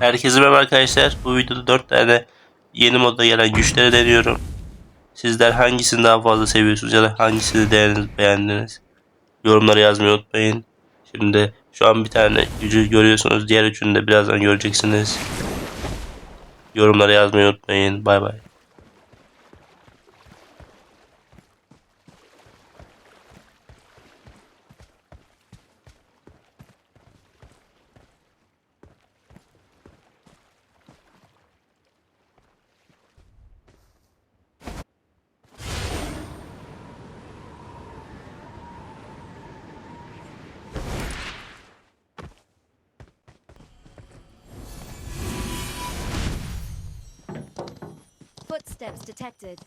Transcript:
Herkese merhaba arkadaşlar. Bu videoda 4 tane yeni modda gelen güçleri deniyorum. Sizler hangisini daha fazla seviyorsunuz ya da hangisini beğendiniz, beğendiniz? Yorumlara yazmayı unutmayın. Şimdi şu an bir tane gücü görüyorsunuz. Diğer üçünü de birazdan göreceksiniz. Yorumlara yazmayı unutmayın. Bay bay. Footsteps detected.